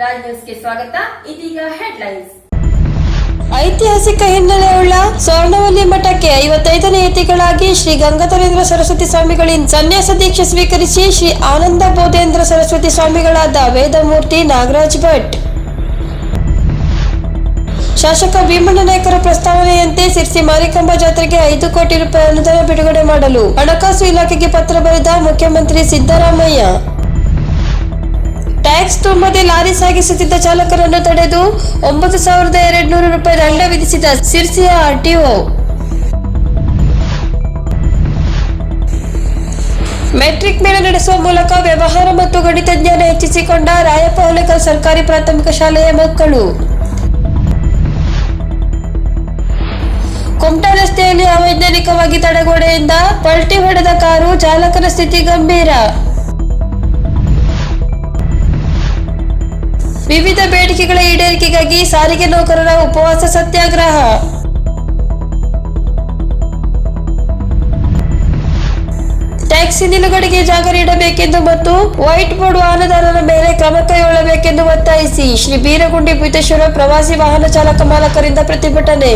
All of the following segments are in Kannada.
ರಾಜ್ ನ್ಯೂಸ್ಗೆ ಸ್ವಾಗತ. ಇದೀಗ ಹೆಡ್ಲೈನ್ಸ್. ಐತಿಹಾಸಿಕ ಹಿನ್ನೆಲೆಯುಳ್ಳ ಸ್ವರ್ಣವಲ್ಲಿ ಮಠಕ್ಕೆ ಐವತ್ತೈದನೇ ಯತಿಗಳಾಗಿ ಶ್ರೀ ಗಂಗಾಧರೇಂದ್ರ ಸರಸ್ವತಿ ಸ್ವಾಮಿಗಳಿಂದ ಸನ್ಯಾಸ ದೀಕ್ಷೆ ಸ್ವೀಕರಿಸಿ ಶ್ರೀ ಆನಂದ ಬೋಧೇಂದ್ರ ಸರಸ್ವತಿ ಸ್ವಾಮಿಗಳಾದ ವೇದಮೂರ್ತಿ ನಾಗರಾಜ್ ಭಟ್. ಶಾಸಕ ಭೀಮಣ್ಣ ನಾಯಕರ ಪ್ರಸ್ತಾವನೆಯಂತೆ ಸಿರ್ಸಿ ಮಾರಿಕಂಬ ಜಾತ್ರೆಗೆ ಐದು ಕೋಟಿ ರೂಪಾಯಿ ಅನುದಾನ ಬಿಡುಗಡೆ ಮಾಡಲು ಹಣಕಾಸು ಇಲಾಖೆಗೆ ಪತ್ರ ಬರೆದ ಮುಖ್ಯಮಂತ್ರಿ ಸಿದ್ದರಾಮಯ್ಯ. ಟ್ಯಾಕ್ಸ್ ತುಂಬದೆ ಲಾರಿ ಸಾಗಿಸುತ್ತಿದ್ದ ಚಾಲಕರನ್ನು ತಡೆದು ಒಂಬತ್ತು ಸಾವಿರದ ಎರಡು ನೂರು ರೂಪಾಯಿ ದಂಡ ವಿಧಿಸಿದ ಸಿರ್ಸಿಯ ಆರ್ಟಿಒ. ಮೆಟ್ರಿಕ್ ಮೇಳ ನಡೆಸುವ ಮೂಲಕ ವ್ಯವಹಾರ ಮತ್ತು ಗಣಿತ ಜ್ಞಾನ ಹೆಚ್ಚಿಸಿಕೊಂಡ ರಾಯಪ್ಪ ಸರ್ಕಾರಿ ಪ್ರಾಥಮಿಕ ಶಾಲೆಯ ಮಕ್ಕಳು. ಕುಮಟಾ ರಸ್ತೆಯಲ್ಲಿ ಅವೈಜ್ಞಾನಿಕವಾಗಿ ತಡೆಗೋಡೆಯಿಂದ ಪಲ್ಟಿ ಹೊಡೆದ ಕಾರು ಚಾಲಕನ ಸ್ಥಿತಿ ಗಂಭೀರ. ವಿವಿಧ ಬೇಡಿಕೆಗಳ ಈಡೇರಿಕೆಗಾಗಿ ಸಾರಿಗೆ ನೌಕರರ ಉಪವಾಸ ಸತ್ಯಾಗ್ರಹ. ಟ್ಯಾಕ್ಸಿ ನಿಲುಗಡೆಗೆ ಜಾಗ ನೀಡಬೇಕೆಂದು ಮತ್ತು ವೈಟ್ ಬೋರ್ಡ್ ವಾಹನದಾರರ ಮೇಲೆ ಕ್ರಮ ಕೈಗೊಳ್ಳಬೇಕೆಂದು ಒತ್ತಾಯಿಸಿ ಶ್ರೀ ಬೀರಗುಂಡಿ ಬೀತೇಶ್ವರ ಪ್ರವಾಸಿ ವಾಹನ ಚಾಲಕ ಮಾಲಕರಿಂದ ಪ್ರತಿಭಟನೆ.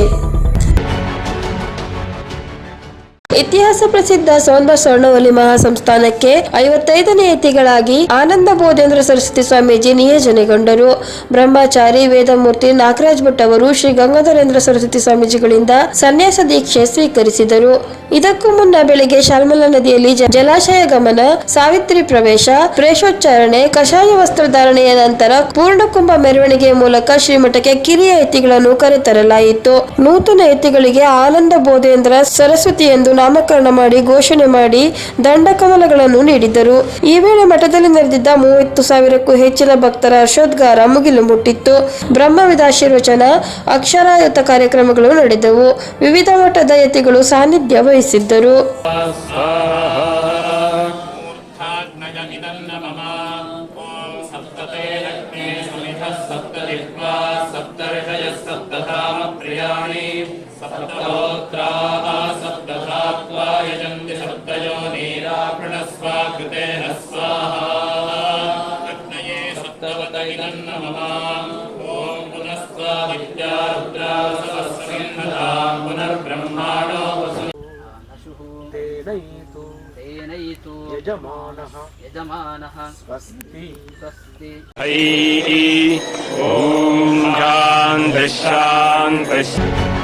ಇತಿಹಾಸ ಪ್ರಸಿದ್ಧ ಸೋಂದ ಸ್ವರ್ಣವಲಿ ಮಹಾಸಂಸ್ಥಾನಕ್ಕೆ ಐವತ್ತೈದನೇ ಯತಿಗಳಾಗಿ ಆನಂದ ಬೋಧೇಂದ್ರ ಸರಸ್ವತಿ ಸ್ವಾಮೀಜಿ ನಿಯೋಜನೆಗೊಂಡರು. ಬ್ರಹ್ಮಚಾರಿ ವೇದಮೂರ್ತಿ ನಾಗರಾಜ್ ಭಟ್ ಅವರು ಶ್ರೀ ಗಂಗಾಧರೇಂದ್ರ ಸರಸ್ವತಿ ಸ್ವಾಮೀಜಿಗಳಿಂದ ಸನ್ಯಾಸ ದೀಕ್ಷೆ ಸ್ವೀಕರಿಸಿದರು. ಇದಕ್ಕೂ ಮುನ್ನ ಬೆಳಿಗ್ಗೆ ಶಾಲ್ಮಲಾ ನದಿಯಲ್ಲಿ ಜಲಾಶಯ ಗಮನ, ಸಾವಿತ್ರಿ ಪ್ರವೇಶ ಪ್ರೇಷೋಚ್ಚಾರಣೆ ಕಷಾಯ ವಸ್ತ್ರಧಾರಣೆಯ ನಂತರ ಪೂರ್ಣಕುಂಭ ಮೆರವಣಿಗೆ ಮೂಲಕ ಶ್ರೀಮಠಕ್ಕೆ ಕಿರಿಯ ಯತಿಗಳನ್ನು ಕರೆತರಲಾಯಿತು. ನೂತನ ಯತಿಗಳಿಗೆ ಆನಂದ ಬೋಧೇಂದ್ರ ಸರಸ್ವತಿ ಎಂದು ನಾಮಕರಣ ಮಾಡಿ, ಘೋಷಣೆ ಮಾಡಿ ದಂಡಕಮಲಗಳನ್ನು ನೀಡಿದರು ಈ ವೇಳೆ ಮಠದಲ್ಲಿ ನೆರೆದಿದ್ದ ಮೂವತ್ತು ಸಾವಿರಕ್ಕೂ ಹೆಚ್ಚಿನ ಭಕ್ತರ ಹರ್ಷೋದ್ಗಾರ ಮುಗಿಲು ಮುಟ್ಟಿತ್ತು. ಬ್ರಹ್ಮವಿದಾಶೀರ್ವಚನ, ಅಕ್ಷರಾಯುತ ಕಾರ್ಯಕ್ರಮಗಳು ನಡೆದವು. ವಿವಿಧ ಮಠದ ಯತಿಗಳು ಸಾನ್ನಿಧ್ಯ ವಹಿಸಿದ್ದರು. सप्तहोत्राः सप्तधात्वा यजन्ति सप्तयोनीरापृणस्वा कृतेन स्वाहा अग्नये सप्तवत इदन्न मम ॐ पुनस्त्वादित्या रुद्रा सरस्वतीन्नतां पुनर्ब्रह्माणो वसु तेनैतु तेनैतु यजमानः यजमानः स्वस्ति स्वस्ति ॐ शान्तिः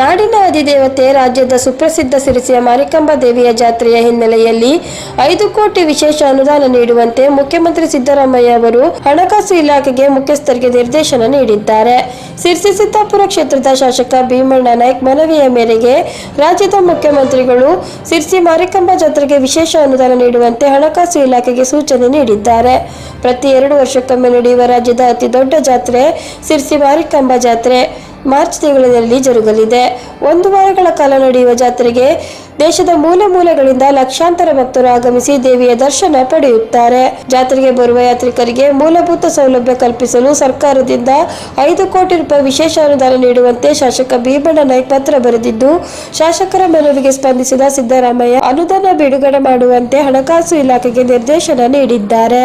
ನಾಡಿನ ಅಧಿದೇವತೆ, ರಾಜ್ಯದ ಸುಪ್ರಸಿದ್ಧ ಸಿರಿಸಿಯ ಮಾರಿಕಾಂಬಾ ದೇವಿಯ ಜಾತ್ರೆಯ ಹಿನ್ನೆಲೆಯಲ್ಲಿ ಐದು ಕೋಟಿ ವಿಶೇಷ ಅನುದಾನ ನೀಡುವಂತೆ ಮುಖ್ಯಮಂತ್ರಿ ಸಿದ್ದರಾಮಯ್ಯ ಅವರು ಹಣಕಾಸು ಇಲಾಖೆಗೆ ಮುಖ್ಯಸ್ಥರಿಗೆ ನಿರ್ದೇಶನ ನೀಡಿದ್ದಾರೆ. ಸಿರ್ಸಿ ಸಿದ್ದಾಪುರ ಕ್ಷೇತ್ರದ ಶಾಸಕ ಭೀಮಣ್ಣ ನಾಯ್ಕ್ ಮನವಿಯ ಮೇರೆಗೆ ರಾಜ್ಯದ ಮುಖ್ಯಮಂತ್ರಿಗಳು ಸಿರ್ಸಿ ಮಾರಿಕಾಂಬಾ ಜಾತ್ರೆಗೆ ವಿಶೇಷ ಅನುದಾನ ನೀಡುವಂತೆ ಹಣಕಾಸು ಇಲಾಖೆಗೆ ಸೂಚನೆ ನೀಡಿದ್ದಾರೆ. ಪ್ರತಿ ಎರಡು ವರ್ಷಕ್ಕೊಮ್ಮೆ ನಡೆಯುವ ರಾಜ್ಯದ ಅತಿ ದೊಡ್ಡ ಜಾತ್ರೆ ಸಿರ್ಸಿ ಮಾರಿಕಾಂಬಾ ಜಾತ್ರೆ. ಮಾರ್ಚ್ ತಿಂಗಳಲ್ಲಿ ಜರುಗಲಿದೆ. ಒಂದು ವಾರಗಳ ಕಾಲ ನಡೆಯುವ ಜಾತ್ರೆಗೆ ದೇಶದ ಮೂಲೆ ಮೂಲೆಗಳಿಂದ ಲಕ್ಷಾಂತರ ಭಕ್ತರು ಆಗಮಿಸಿ ದೇವಿಯ ದರ್ಶನ ಪಡೆಯುತ್ತಾರೆ. ಜಾತ್ರೆಗೆ ಬರುವ ಯಾತ್ರಿಕರಿಗೆ ಮೂಲಭೂತ ಸೌಲಭ್ಯ ಕಲ್ಪಿಸಲು ಸರ್ಕಾರದಿಂದ ಐದು ಕೋಟಿ ರೂಪಾಯಿ ವಿಶೇಷ ಅನುದಾನ ನೀಡುವಂತೆ ಶಾಸಕ ಭೀಮಣ್ಣ ನಾಯ್ಕ್ ಪತ್ರ ಬರೆದಿದ್ದು, ಶಾಸಕರ ಮನವಿಗೆ ಸ್ಪಂದಿಸಿದ ಸಿದ್ದರಾಮಯ್ಯ ಅನುದಾನ ಬಿಡುಗಡೆ ಮಾಡುವಂತೆ ಹಣಕಾಸು ಇಲಾಖೆಗೆ ನಿರ್ದೇಶನ ನೀಡಿದ್ದಾರೆ.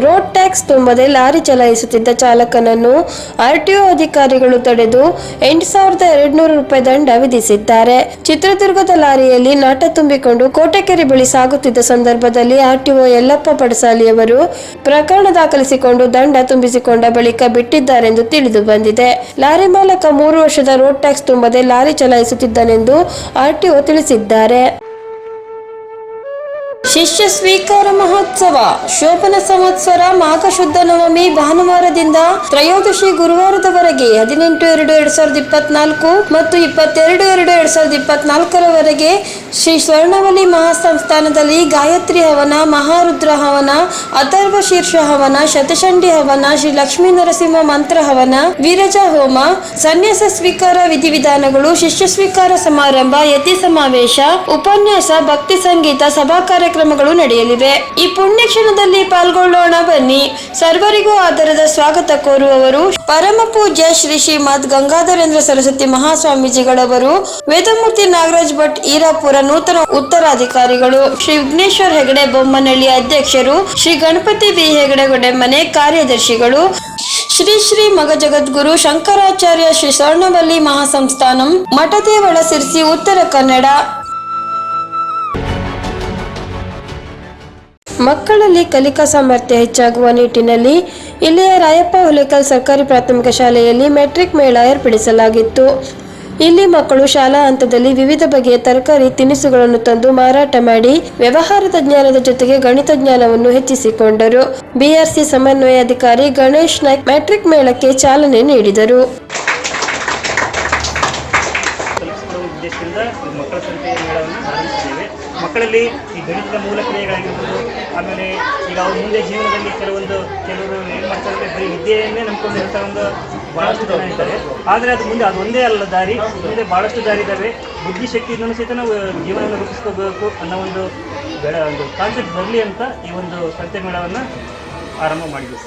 Road tax ತುಂಬದೆ ಲಾರಿ ಚಲಾಯಿಸುತ್ತಿದ್ದ ಚಾಲಕನನ್ನು ಆರ್ಟಿಒ ಅಧಿಕಾರಿಗಳು ತಡೆದು ಎಂಟು ಸಾವಿರದ ಎರಡ್ನೂರು ರೂಪಾಯಿ ದಂಡ ವಿಧಿಸಿದ್ದಾರೆ. ಚಿತ್ರದುರ್ಗದ ಲಾರಿಯಲ್ಲಿ ನಾಟ ತುಂಬಿಕೊಂಡು ಕೋಟೆಕೆರೆ ಬಳಿ ಸಾಗುತ್ತಿದ್ದ ಸಂದರ್ಭದಲ್ಲಿ ಆರ್ಟಿಒ ಯಲ್ಲಪ್ಪ ಪಡಸಾಲಿಯವರು ಪ್ರಕರಣ ದಾಖಲಿಸಿಕೊಂಡು ದಂಡ ತುಂಬಿಸಿಕೊಂಡ ಬಳಿಕ ಬಿಟ್ಟಿದ್ದಾರೆಂದು ತಿಳಿದು ಬಂದಿದೆ. ಲಾರಿ ಮಾಲಕ ಮೂರು ವರ್ಷದ ರೋಡ್ ಟ್ಯಾಕ್ಸ್ ತುಂಬದೆ ಲಾರಿ ಚಲಾಯಿಸುತ್ತಿದ್ದನೆಂದು ಆರ್ಟಿಒ ತಿಳಿಸಿದ್ದಾರೆ. ಶಿಷ್ಯ ಸ್ವೀಕಾರ ಮಹೋತ್ಸವ, ಶೋಭನ ಸಂವತ್ಸರ ಮಾಘ ಶುದ್ಧ ನವಮಿ ಭಾನುವಾರದಿಂದ ತ್ರಯೋದಶಿ ಗುರುವಾರದವರೆಗೆ ಹದಿನೆಂಟು ಎರಡು ಎರಡ್ ಸಾವಿರದ ಇಪ್ಪತ್ನಾಲ್ಕು ಮತ್ತು ಇಪ್ಪತ್ತೆರಡು ಎರಡು ಎರಡ್ ಸಾವಿರದ ಇಪ್ಪತ್ನಾಲ್ಕರವರೆಗೆ ಶ್ರೀ ಸ್ವರ್ಣವಲಿ ಮಹಾಸಂಸ್ಥಾನದಲ್ಲಿ ಗಾಯತ್ರಿ ಹವನ, ಮಹಾರುದ್ರ ಹವನ, ಅಥರ್ವ ಶೀರ್ಷ ಹವನ, ಶತಶಂಡಿ ಹವನ, ಶ್ರೀ ಲಕ್ಷ್ಮೀ ನರಸಿಂಹ ಮಂತ್ರ ಹವನ, ವೀರಜ ಹೋಮ, ಸನ್ಯಾಸ ಸ್ವೀಕಾರ ವಿಧಿವಿಧಾನಗಳು, ಶಿಷ್ಯ ಸ್ವೀಕಾರ ಸಮಾರಂಭ, ಯತಿ ಸಮಾವೇಶ, ಉಪನ್ಯಾಸ, ಭಕ್ತಿ ಸಂಗೀತ, ಸಭಾ ಕಾರ್ಯಕ್ರಮಗಳು ನಡೆಯಲಿವೆ. ಈ ಪುಣ್ಯ ಕ್ಷಣದಲ್ಲಿ ಪಾಲ್ಗೊಳ್ಳೋಣ ಬನ್ನಿ. ಸರ್ವರಿಗೂ ಆಧಾರದ ಸ್ವಾಗತ ಕೋರುವವರು ಪರಮ ಪೂಜ್ಯ ಶ್ರೀ ಶ್ರೀಮದ್ ಗಂಗಾಧರೇಂದ್ರ ಸರಸ್ವತಿ ಮಹಾಸ್ವಾಮೀಜಿಗಳವರು, ವೇದಮೂರ್ತಿ ನಾಗರಾಜ್ ಭಟ್ ಈರಾಪುರ ನೂತನ ಉತ್ತರಾಧಿಕಾರಿಗಳು, ಶ್ರೀ ವಿಘ್ನೇಶ್ವರ್ ಹೆಗಡೆ ಬೊಮ್ಮನಹಳ್ಳಿ ಅಧ್ಯಕ್ಷರು, ಶ್ರೀ ಗಣಪತಿ ಬಿ ಹೆಗಡೆ ಮನೆ ಕಾರ್ಯದರ್ಶಿಗಳು, ಶ್ರೀ ಶ್ರೀ ಮಗ ಜಗದ್ಗುರು ಶಂಕರಾಚಾರ್ಯ ಶ್ರೀ ಸ್ವರ್ಣವಲ್ಲಿ ಮಹಾಸಂಸ್ಥಾನಂ, ಮಠದೇವಳ ಸಿರ್ಸಿ ಉತ್ತರ ಕನ್ನಡ. ಮಕ್ಕಳಲ್ಲಿ ಕಲಿಕಾ ಸಾಮರ್ಥ್ಯ ಹೆಚ್ಚಾಗುವ ನಿಟ್ಟಿನಲ್ಲಿ ಇಲ್ಲಿಯ ರಾಯಪ್ಪ ಹುಲೇಕಲ್ ಸರ್ಕಾರಿ ಪ್ರಾಥಮಿಕ ಶಾಲೆಯಲ್ಲಿ ಮೆಟ್ರಿಕ್ ಮೇಳ ಏರ್ಪಡಿಸಲಾಗಿತ್ತು. ಇಲ್ಲಿ ಮಕ್ಕಳು ಶಾಲಾ ಹಂತದಲ್ಲಿ ವಿವಿಧ ಬಗೆಯ ತರಕಾರಿ, ತಿನಿಸುಗಳನ್ನು ತಂದು ಮಾರಾಟ ಮಾಡಿ ವ್ಯವಹಾರದ ಜ್ಞಾನದ ಜೊತೆಗೆ ಗಣಿತ ಜ್ಞಾನವನ್ನು ಹೆಚ್ಚಿಸಿಕೊಂಡರು. ಬಿಆರ್ಸಿ ಸಮನ್ವಯಾಧಿಕಾರಿ ಗಣೇಶ್ ನಾಯ್ಕ್ ಮೆಟ್ರಿಕ್ ಮೇಳಕ್ಕೆ ಚಾಲನೆ ನೀಡಿದರು. ಮಕ್ಕಳಲ್ಲಿ ಈ ಗಣಿತದ ಮೂಲ ಕ್ರಿಯೆಗಳಾಗಿರ್ಬೋದು ಆಮೇಲೆ ಈಗ ಅವ್ರ ಮುಂದೆ ಜೀವನದಲ್ಲಿ ಕೆಲವೊಂದು ಕೆಲವರು ಏನು ಮಾಡ್ತಾರೆ ಅಂದರೆ ಬರೀ ವಿದ್ಯೆಯನ್ನೇ ನಂಬ್ಕೊಂಡಿರ್ತಾ ಒಂದು ಭಾಳಷ್ಟು ಜನ ಇದ್ದಾರೆ. ಆದರೆ ಅದು ಮುಂದೆ ಅದು ಒಂದೇ ಅಲ್ಲ ದಾರಿ ಮುಂದೆ ಭಾಳಷ್ಟು ದಾರಿ ಇದ್ದಾವೆ ಬುದ್ಧಿಶಕ್ತಿಯಿಂದಲೂ ಸಹಿತ ನಾವು ಜೀವನವನ್ನು ರೂಪಿಸ್ಕೋಬೇಕು ಅನ್ನೋ ಒಂದು ಬೆಳ ಒಂದು ಕಾನ್ಸೆಪ್ಟ್ ಬರಲಿ ಅಂತ ಈ ಒಂದು ಸಂತೆ ಮೇಳವನ್ನು ಆರಂಭ ಮಾಡಿದ್ವಿ.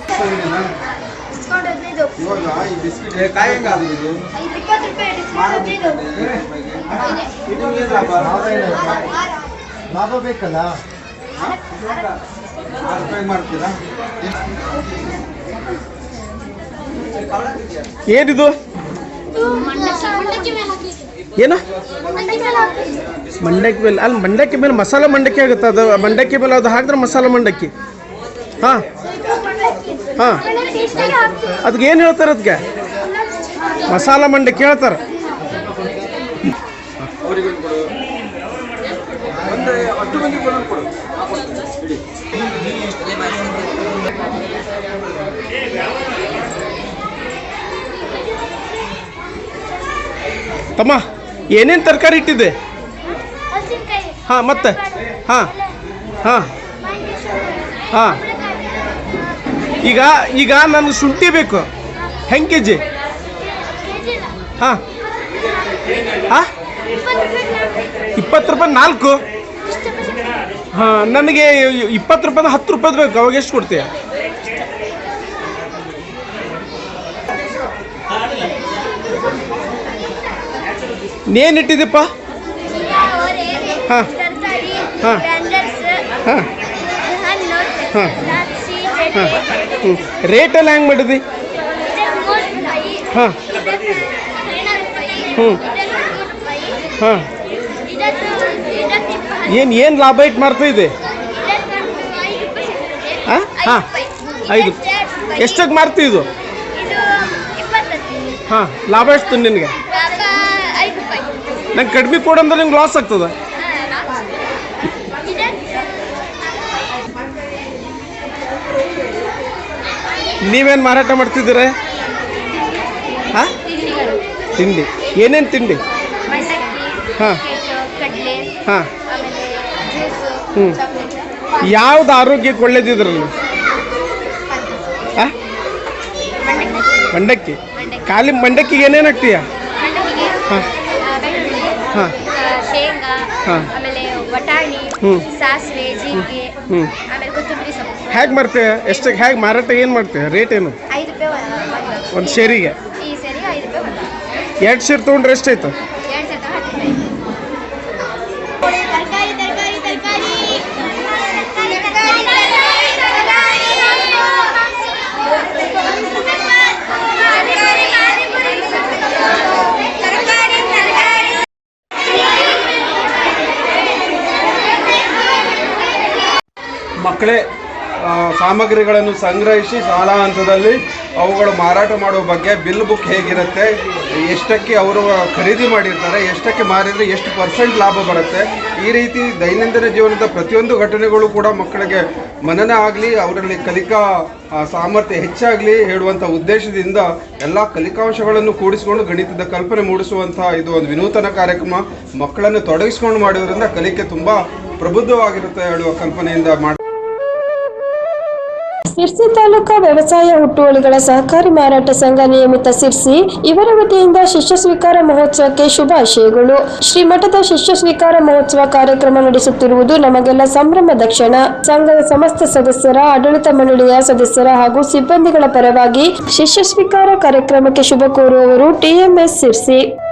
ಲಾಭ ಬೇಕಲ್ಲ? ಏನಿದು? ಏನು? ಮಂಡಕ್ಕಿ ಮೇಲೆ ಅಲ್ಲಿ, ಮಂಡಕ್ಕಿ ಮೇಲೆ ಮಸಾಲ ಮಂಡಕ್ಕಿ ಆಗುತ್ತೆ. ಅದು ಮಂಡಕ್ಕಿ ಮೇಲೆ ಅದು ಹಾಕಿದ್ರೆ ಮಸಾಲ ಮಂಡಕ್ಕಿ. ಹಾಂ. ಹಾಂ. ಅದಕ್ಕೆ ಏನು ಹೇಳ್ತಾರೆ ಅದಕ್ಕೆ ಮಸಾಲ ಮಂಡಕ್ಕಿ ಹೇಳ್ತಾರೆ. ಒಂದು, ಹತ್ತು ಮಂದಿ ಕೊಡು. ತಮ್ಮ ಏನೇನು ತರಕಾರಿ ಇಟ್ಟಿದೆ ಹಸಿನಕಾಯಿ. ಹಾಂ ಮತ್ತೆ? ಹಾಂ ಹಾಂ. ಹಾಂ. ಈಗ ಈಗ ನನಗೆ ಶುಂಠಿ ಬೇಕು. ಹೆಂಗೆ ಕೆ ಜಿ ಹಾಂ. ಹಾಂ? ಇಪ್ಪತ್ತು ರೂಪಾಯಿ ನಾಲ್ಕು? ಹಾಂ ನನಗೆ ಇಪ್ಪತ್ತು ರೂಪಾಯಿ ಹತ್ತು ರೂಪಾಯಿ ಬೇಕು. ಅವಾಗ ಎಷ್ಟು ಕೊಡ್ತೀಯ? ನೇನು ಇಟ್ಟಿದ್ದೆಪ್ಪ? ಹಾಂ. ಹಾ. ಹಾಂ. ಹಾ. ಹಾಂ. ಹ್ಞೂ ಹೆಂಗೆ ಮಾಡಿದ್ವಿ ಹಾಂ. ಹ್ಞೂ ಹಾಂ. ಏನು ಏನು ಲಾಭ ಇಟ್ಟು ಮಾಡ್ತಾ ಇದೆ ಹಾಂ? ಹಾಂ. ಐದು. ಎಷ್ಟಕ್ಕೆ ಇದು? ಹಾಂ. ಲಾಭ ಎಷ್ಟು ನಿನಗೆ? ನಂಗೆ ಕಡಿಮೆ ಕೊಡಂದ್ರೆ ನಿಮ್ಗೆ ಲಾಸ್ ಆಗ್ತದ. ನೀವೇನು ಮಾರಾಟ ಮಾಡ್ತಿದ್ದೀರ? ಹಾಂ? ತಿಂಡಿ. ಏನೇನು ತಿಂಡಿ? ಹಾಂ. ಹಾಂ. ಹ್ಞೂ ಯಾವ್ದು ಆರೋಗ್ಯಕ್ಕೆ ಒಳ್ಳೇದಿದ್ರಲ್ಲಿ ಹಾಂ? ಮಂಡಕ್ಕಿ. ಖಾಲಿ ಮಂಡಕ್ಕಿಗೆ ಏನೇನು ಹಾಕ್ತೀಯ ಮಂಡಕ್ಕಿಗೆ ಹಾಂ ಆ, ಬೆಳ್ಳುಳ್ಳಿ ಹಾಂ. ಶೇಂಗಾ ಹಾಂ. ಆಮೇಲೆ ವಟಾಣಿ ಹ್ಮ್. ಸಾಸಿವೆ ಜೀರಿಗೆ ಹ್ಞೂ ಆಮೇಲೆ ಕೊತ್ತಂಬರಿ ಸೊಪ್ಪು. ಹೇಗೆ ಮಾಡ್ತೀಯ ಎಷ್ಟು ಹೇಗೆ ಮಾರಾಟ ಏನು ಮಾಡ್ತೀಯ ರೇಟ್ ಏನು? ಐದು ರೂಪಾಯಿ ಒಂದು- ಒಂದು ಶೇರಿಗೆ ಈ ಸರಿ ಐದು ರೂಪಾಯಿ ಒಂದು ಎರಡು ಶೇರ್ ತೊಗೊಂಡ್ರೆ ಎಷ್ಟಾಯ್ತು ಎರಡು ಸತ ಹತ್ತು ರೂಪಾಯಿ ತರಕಾರಿ ತರಕಾರಿ ತರಕಾರಿ ಮಕ್ಕಳೇ ಸಾಮಗ್ರಿಗಳನ್ನು ಸಂಗ್ರಹಿಸಿ ಶಾಲಾ ಹಂತದಲ್ಲಿ ಅವುಗಳು ಮಾರಾಟ ಮಾಡುವ ಬಗ್ಗೆ ಬಿಲ್ ಬುಕ್ ಹೇಗಿರುತ್ತೆ, ಎಷ್ಟಕ್ಕೆ ಅವರು ಖರೀದಿ ಮಾಡಿರ್ತಾರೆ, ಎಷ್ಟಕ್ಕೆ ಮಾರಿದರೆ ಎಷ್ಟು ಪರ್ಸೆಂಟ್ ಲಾಭ ಬರುತ್ತೆ, ಈ ರೀತಿ ದೈನಂದಿನ ಜೀವನದ ಪ್ರತಿಯೊಂದು ಘಟನೆಗಳು ಕೂಡ ಮಕ್ಕಳಿಗೆ ಮನನ ಆಗಲಿ, ಅವರಲ್ಲಿ ಕಲಿಕಾ ಸಾಮರ್ಥ್ಯ ಹೆಚ್ಚಾಗಲಿ ಹೇಳುವಂಥ ಉದ್ದೇಶದಿಂದ ಎಲ್ಲ ಕಲಿಕಾಂಶಗಳನ್ನು ಕೂಡಿಸಿಕೊಂಡು ಗಣಿತದ ಕಲ್ಪನೆ ಮೂಡಿಸುವಂಥ ಇದು ಒಂದು ವಿನೂತನ ಕಾರ್ಯಕ್ರಮ. ಮಕ್ಕಳನ್ನು ತೊಡಗಿಸ್ಕೊಂಡು ಮಾಡೋದ್ರಿಂದ ಕಲಿಕೆ ತುಂಬ ಪ್ರಬುದ್ಧವಾಗಿರುತ್ತೆ ಹೇಳುವ ಕಲ್ಪನೆಯಿಂದ ಮಾಡಿ ಸಿರ್ಸಿ ತಾಲೂಕಾ ವ್ಯವಸಾಯ ಹುಟ್ಟುವಳಿಗಳ ಸಹಕಾರಿ ಮಾರಾಟ ಸಂಘ ನಿಯಮಿತ ಸಿರ್ಸಿ ಇವರ ವತಿಯಿಂದ ಶಿಷ್ಯ ಸ್ವೀಕಾರ ಮಹೋತ್ಸವಕ್ಕೆ ಶುಭಾಶಯಗಳು. ಶ್ರೀಮಠದ ಶಿಷ್ಯ ಸ್ವೀಕಾರ ಮಹೋತ್ಸವ ಕಾರ್ಯಕ್ರಮ ನಡೆಸುತ್ತಿರುವುದು ನಮಗೆಲ್ಲ ಸಂಭ್ರಮದ ಕ್ಷಣ ಸಂಘದ ಸಮಸ್ತ ಸದಸ್ಯರ, ಆಡಳಿತ ಮಂಡಳಿಯ ಸದಸ್ಯರ ಹಾಗೂ ಸಿಬ್ಬಂದಿಗಳ ಪರವಾಗಿ ಶಿಷ್ಯ ಸ್ವೀಕಾರ ಕಾರ್ಯಕ್ರಮಕ್ಕೆ ಶುಭ ಕೋರುವವರು ಟಿಎಂಎಸ್ ಸಿರ್ಸಿ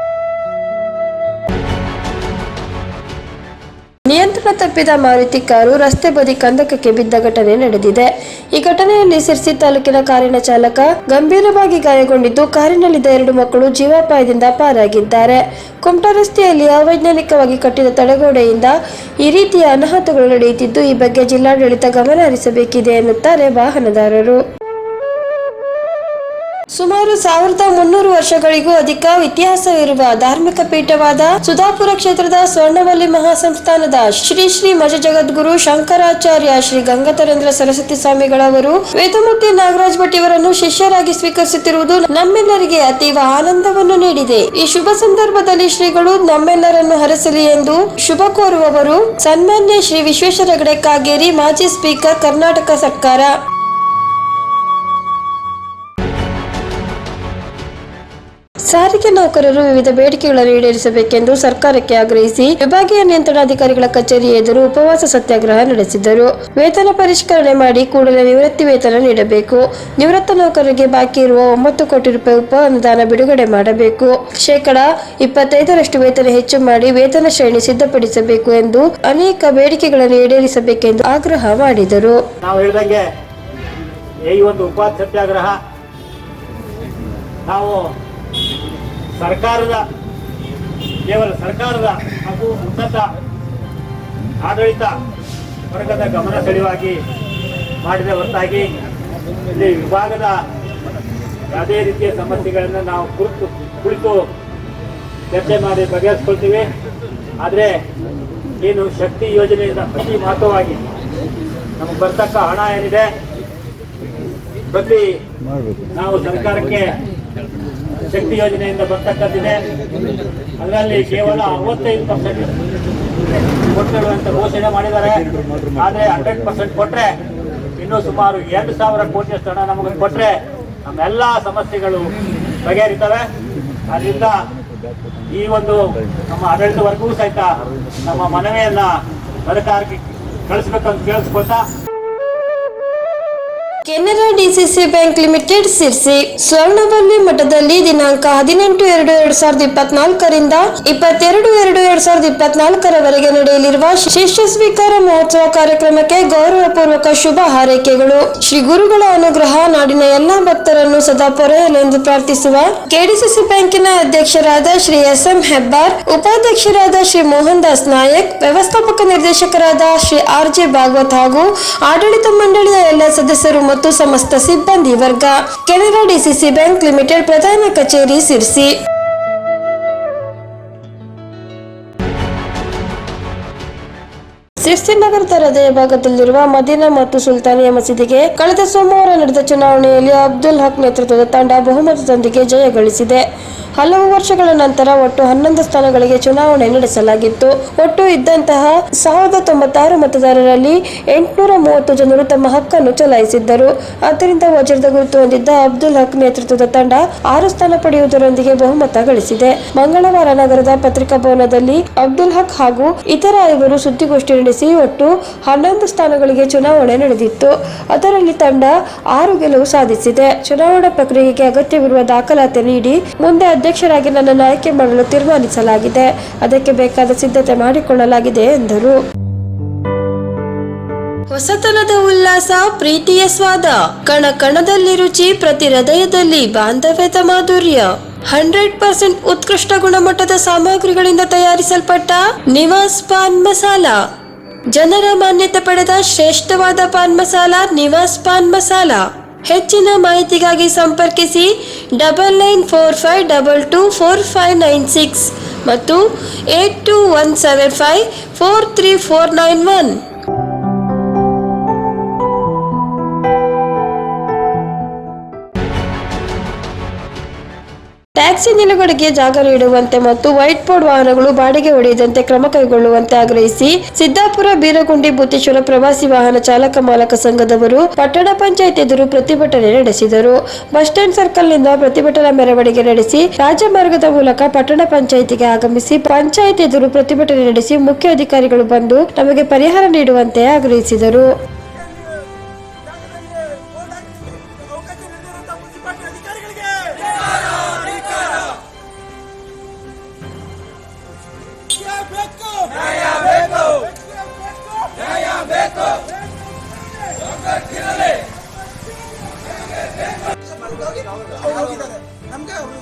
ನಿಯಂತ್ರಣ ತಪ್ಪಿದ ಮಾರುತಿ ಕಾರು ರಸ್ತೆ ಬದಿ ಕಂದಕಕ್ಕೆ ಬಿದ್ದ ಘಟನೆ ನಡೆದಿದೆ. ಈ ಘಟನೆಯಲ್ಲಿ ಸಿರ್ಸಿ ತಾಲೂಕಿನ ಕಾರಿನ ಚಾಲಕ ಗಂಭೀರವಾಗಿ ಗಾಯಗೊಂಡಿದ್ದು, ಕಾರಿನಲ್ಲಿದ್ದ ಎರಡು ಮಕ್ಕಳು ಜೀವಾಪಾಯದಿಂದ ಪಾರಾಗಿದ್ದಾರೆ. ಕುಮಟಾ ರಸ್ತೆಯಲ್ಲಿ ಅವೈಜ್ಞಾನಿಕವಾಗಿ ಕಟ್ಟಿದ ತಡೆಗೋಡೆಯಿಂದ ಈ ರೀತಿಯ ಅನಾಹುತಗಳು ನಡೆಯುತ್ತಿದ್ದು, ಈ ಬಗ್ಗೆ ಜಿಲ್ಲಾಡಳಿತ ಗಮನ ಹರಿಸಬೇಕಿದೆ ಎನ್ನುತ್ತಾರೆ ವಾಹನದಾರರು. ಸುಮಾರು ಸಾವಿರದ ಮುನ್ನೂರು ವರ್ಷಗಳಿಗೂ ಅಧಿಕ ಇತಿಹಾಸವಿರುವ ಧಾರ್ಮಿಕ ಪೀಠವಾದ ಸುಧಾಪುರ ಕ್ಷೇತ್ರದ ಸ್ವರ್ಣವಲ್ಲಿ ಮಹಾಸಂಸ್ಥಾನದ ಶ್ರೀ ಶ್ರೀ ಮಜ ಜಗದ್ಗುರು ಶಂಕರಾಚಾರ್ಯ ಶ್ರೀ ಗಂಗಾಧರೇಂದ್ರ ಸರಸ್ವತಿ ಸ್ವಾಮಿಗಳವರು ವೇದಮೂರ್ತಿ ನಾಗರಾಜ್ ಭಟ್ ಇವರನ್ನು ಶಿಷ್ಯರಾಗಿ ಸ್ವೀಕರಿಸುತ್ತಿರುವುದು ನಮ್ಮೆಲ್ಲರಿಗೆ ಅತೀವ ಆನಂದವನ್ನು ನೀಡಿದೆ. ಈ ಶುಭ ಸಂದರ್ಭದಲ್ಲಿ ಶ್ರೀಗಳು ನಮ್ಮೆಲ್ಲರನ್ನು ಹರಸಲಿ ಎಂದು ಶುಭ ಕೋರುವವರು ಸನ್ಮಾನ್ಯ ಶ್ರೀ ವಿಶ್ವೇಶ್ವರ ಹೆಗಡೆ ಕಾಗೇರಿ ಮಾಜಿ ಸ್ಪೀಕರ್ ಕರ್ನಾಟಕ ಸರ್ಕಾರ. ಸಾರಿಗೆ ನೌಕರರು ವಿವಿಧ ಬೇಡಿಕೆಗಳನ್ನು ಈಡೇರಿಸಬೇಕೆಂದು ಸರ್ಕಾರಕ್ಕೆ ಆಗ್ರಹಿಸಿ ವಿಭಾಗೀಯ ನಿಯಂತ್ರಣಾಧಿಕಾರಿಗಳ ಕಚೇರಿ ಎದುರು ಉಪವಾಸ ಸತ್ಯಾಗ್ರಹ ನಡೆಸಿದರು ವೇತನ ಪರಿಷ್ಕರಣೆ ಮಾಡಿ ಕೂಡಲೇ ನಿವೃತ್ತಿ ವೇತನ ನೀಡಬೇಕು. ನಿವೃತ್ತ ನೌಕರರಿಗೆ ಬಾಕಿ ಇರುವ ಒಂಬತ್ತು ಕೋಟಿ ರೂಪಾಯಿ ಉಪ ಅನುದಾನ ಬಿಡುಗಡೆ ಮಾಡಬೇಕು. ಶೇಕಡ ಇಪ್ಪತ್ತೈದರಷ್ಟು ವೇತನ ಹೆಚ್ಚು ಮಾಡಿ ವೇತನ ಶ್ರೇಣಿ ಸಿದ್ಧಪಡಿಸಬೇಕು ಎಂದು ಅನೇಕ ಬೇಡಿಕೆಗಳನ್ನು ಈಡೇರಿಸಬೇಕೆಂದು ಆಗ್ರಹ ಮಾಡಿದರು. ಈ ಒಂದು ಉಪವಾಸ ಸತ್ಯಾಗ್ರಹ ನಾವು ಸರ್ಕಾರದ ಕೇವಲ ಸರ್ಕಾರದ ಹಾಗೂ ಉನ್ನತ ಆಡಳಿತ ವರ್ಗದ ಗಮನ ಸೆಳೆಯುವಾಗಿ ಮಾಡಿದ ಹೊರತಾಗಿ ಇಲ್ಲಿ ವಿಭಾಗದ ಯಾವುದೇ ರೀತಿಯ ಸಮಸ್ಯೆಗಳನ್ನು ನಾವು ಕುರಿತು ಕುಳಿತು ಚರ್ಚೆ ಮಾಡಿ ಬಗೆಹರಿಸ್ಕೊಳ್ತೀವಿ. ಆದರೆ ಏನು ಶಕ್ತಿ ಯೋಜನೆಯಿಂದ ಪ್ರತಿ ಮಹತ್ವವಾಗಿ ನಮಗೆ ಬರ್ತಕ್ಕ ಹಣ ಏನಿದೆ ಪ್ರತಿ ನಾವು ಸರ್ಕಾರಕ್ಕೆ ಶಕ್ತಿ ಯೋಜನೆಯಿಂದ ಬರ್ತಕ್ಕಂತಿದೆ ಅದರಲ್ಲಿ ಕೇವಲ ಅರವತ್ತೈದು ಪರ್ಸೆಂಟ್ ಕೊಟ್ಟರು ಅಂತ ಘೋಷಣೆ ಮಾಡಿದ್ದಾರೆ. ಆದರೆ ಹಂಡ್ರೆಡ್ ಪರ್ಸೆಂಟ್ ಕೊಟ್ಟರೆ ಇನ್ನೂ ಸುಮಾರು ಎರಡು ಸಾವಿರ ಕೋಟಿಯಷ್ಟು ಹಣ ನಮಗೆ ಕೊಟ್ಟರೆ ನಮ್ಮೆಲ್ಲ ಸಮಸ್ಯೆಗಳು ಬಗೆಹರಿತವೆ. ಅದರಿಂದ ಈ ಒಂದು ನಮ್ಮ ಆಡಳಿತ ವರ್ಗವೂ ಸಹಿತ ನಮ್ಮ ಮನವಿಯನ್ನ ಸರ್ಕಾರಕ್ಕೆ ಕಳಿಸ್ಬೇಕಂತ ಕೇಳಿಸ್ಕೊಳ್ತಾ Canara DCC bank limited Sirsi Swarnavalli ಮಠದಲ್ಲಿ ದಿನಾಂಕ ಹದಿನೆಂಟು ಎರಡು ಎರಡ್ ಸಾವಿರದ ಇಪ್ಪತ್ನಾಲ್ಕರಿಂದ ಇಪ್ಪತ್ತೆರಡು ಎರಡು ಎರಡ್ ಸಾವಿರದ ಇಪ್ಪತ್ನಾಲ್ಕರವರೆಗೆ ನಡೆಯಲಿರುವ ಶಿಷ್ಯ ಸ್ವೀಕಾರ ಮಹೋತ್ಸವ ಕಾರ್ಯಕ್ರಮಕ್ಕೆ ಗೌರವಪೂರ್ವಕ ಶುಭ ಹಾರೈಕೆಗಳು. ಶ್ರೀ ಗುರುಗಳ ಅನುಗ್ರಹ ನಾಡಿನ ಎಲ್ಲಾ ಭಕ್ತರನ್ನು ಸದಾ ಪೊರೆಯಲೆಂದು ಪ್ರಾರ್ಥಿಸುವ ಕೆಡಿಸಿಸಿ ಬ್ಯಾಂಕಿನ ಅಧ್ಯಕ್ಷರಾದ ಶ್ರೀ ಎಸ್ ಎಂ ಹೆಬ್ಬಾರ್, ಉಪಾಧ್ಯಕ್ಷರಾದ ಶ್ರೀ ಮೋಹನ್ ದಾಸ್ ನಾಯಕ್, ವ್ಯವಸ್ಥಾಪಕ ನಿರ್ದೇಶಕರಾದ ಶ್ರೀ ಆರ್ ಜೆ ಭಾಗವತ್ ಹಾಗೂ ಆಡಳಿತ ಮಂಡಳಿಯ ಎಲ್ಲ ಸದಸ್ಯರು ಮತ್ತು ಸಮಸ್ತ ಸಿಬ್ಬಂದಿ ವರ್ಗ ಕೆನರಾ ಡಿಸಿಸಿ ಬ್ಯಾಂಕ್ ಲಿಮಿಟೆಡ್ ಪ್ರಧಾನ ಕಚೇರಿ ಸಿರ್ಸಿ ಸಿರ್ಸಿ ನಗರದ ಹೃದಯ ಭಾಗದಲ್ಲಿರುವ ಮದೀನಾ ಮತ್ತು ಸುಲ್ತಾನಿಯ ಮಸೀದಿಗೆ ಕಳೆದ ಸೋಮವಾರ ನಡೆದ ಚುನಾವಣೆಯಲ್ಲಿ ಅಬ್ದುಲ್ ಹಕ್ ನೇತೃತ್ವದ ತಂಡ ಬಹುಮತದೊಂದಿಗೆ ಜಯ ಗಳಿಸಿದೆ. ಹಲವು ವರ್ಷಗಳ ನಂತರ ಒಟ್ಟು ಹನ್ನೊಂದು ಸ್ಥಾನಗಳಿಗೆ ಚುನಾವಣೆ ನಡೆಸಲಾಗಿತ್ತು. ಒಟ್ಟು ಇದ್ದಂತಹ ಸಾವಿರದ ತೊಂಬತ್ತಾರು ಮತದಾರರಲ್ಲಿ ಎಂಟುನೂರ ಮೂವತ್ತು ಜನರು ತಮ್ಮ ಹಕ್ಕನ್ನು ಚಲಾಯಿಸಿದ್ದರು. ಆದ್ದರಿಂದ ವಜ್ರದ ಗುರುತು ಹೊಂದಿದ್ದ ಅಬ್ದುಲ್ ಹಕ್ ನೇತೃತ್ವದ ತಂಡ ಆರು ಸ್ಥಾನ ಪಡೆಯುವುದರೊಂದಿಗೆ ಬಹುಮತ ಗಳಿಸಿದೆ. ಮಂಗಳವಾರ ನಗರದ ಪತ್ರಿಕಾ ಭವನದಲ್ಲಿ ಅಬ್ದುಲ್ ಹಕ್ ಹಾಗೂ ಇತರ ಐವರು ಸುದ್ದಿಗೋಷ್ಠಿ ಒಟ್ಟು ಹನ್ನೊಂದು ಸ್ಥಾನಗಳಿಗೆ ಚುನಾವಣೆ ನಡೆದಿತ್ತು. ಅದರಲ್ಲಿ ತಂಡ ಆರು ಗೆಲುವು ಸಾಧಿಸಿದೆ. ಚುನಾವಣಾ ಪ್ರಕ್ರಿಯೆಗೆ ಅಗತ್ಯವಿರುವ ದಾಖಲಾತಿ ನೀಡಿ ಮುಂದೆ ಅಧ್ಯಕ್ಷರಾಗಿ ನನ್ನನ್ನು ಆಯ್ಕೆ ಮಾಡಲು ತೀರ್ಮಾನಿಸಲಾಗಿದೆ. ಅದಕ್ಕೆ ಬೇಕಾದ ಸಿದ್ಧತೆ ಮಾಡಿಕೊಳ್ಳಲಾಗಿದೆ ಎಂದರು. ಹೊಸತನದ ಉಲ್ಲಾಸ, ಪ್ರೀತಿಯ ಸ್ವಾದ, ಕಣ ಕಣದಲ್ಲಿ ರುಚಿ, ಪ್ರತಿ ಹೃದಯದಲ್ಲಿ ಬಾಂಧವ್ಯದ ಮಾಧುರ್ಯ. ಹಂಡ್ರೆಡ್ ಪರ್ಸೆಂಟ್ ಉತ್ಕೃಷ್ಟ ಗುಣಮಟ್ಟದ ಸಾಮಗ್ರಿಗಳಿಂದ ತಯಾರಿಸಲ್ಪಟ್ಟ ನಿವಾಸ್ ಪಾನ್ ಮಸಾಲ. ಜನರ ಮಾನ್ಯತೆ ಪಡೆದ ಶ್ರೇಷ್ಠವಾದ ಪಾನ್ ಮಸಾಲ, ನಿವಾಸ್ ಪಾನ್ ಮಸಾಲ. ಹೆಚ್ಚಿನ ಮಾಹಿತಿಗಾಗಿ ಸಂಪರ್ಕಿಸಿ double nine four five double two four five nine six ಮತ್ತು eight two one seven five four three four nine one taxi ನಿಲುಗಡೆಗೆ ಜಾಗ ನೀಡುವಂತೆ ಮತ್ತು ವೈಟ್ ಬೋರ್ಡ್ ವಾಹನಗಳು ಬಾಡಿಗೆ ಹೊಡೆಯದಂತೆ ಕ್ರಮ ಕೈಗೊಳ್ಳುವಂತೆ ಆಗ್ರಹಿಸಿ ಸಿದ್ದಾಪುರ ಬೀರಗುಂಡಿ ಬುತ್ತೇಶ್ವರ ಪ್ರವಾಸಿ ವಾಹನ ಚಾಲಕ ಮಾಲಕ ಸಂಘದವರು ಪಟ್ಟಣ ಪಂಚಾಯತ್ ಎದುರು ಪ್ರತಿಭಟನೆ ನಡೆಸಿದರು. ಬಸ್ ಸ್ಟ್ಯಾಂಡ್ ಸರ್ಕಲ್ನಿಂದ ಪ್ರತಿಭಟನಾ ಮೆರವಣಿಗೆ ನಡೆಸಿ ರಾಜಮಾರ್ಗದ ಮೂಲಕ ಪಟ್ಟಣ ಪಂಚಾಯಿತಿಗೆ ಆಗಮಿಸಿ ಪಂಚಾಯತ್ ಎದುರು ಪ್ರತಿಭಟನೆ ನಡೆಸಿ ಮುಖ್ಯ ಅಧಿಕಾರಿಗಳು ಬಂದು ನಮಗೆ ಪರಿಹಾರ ನೀಡುವಂತೆ ಆಗ್ರಹಿಸಿದರು.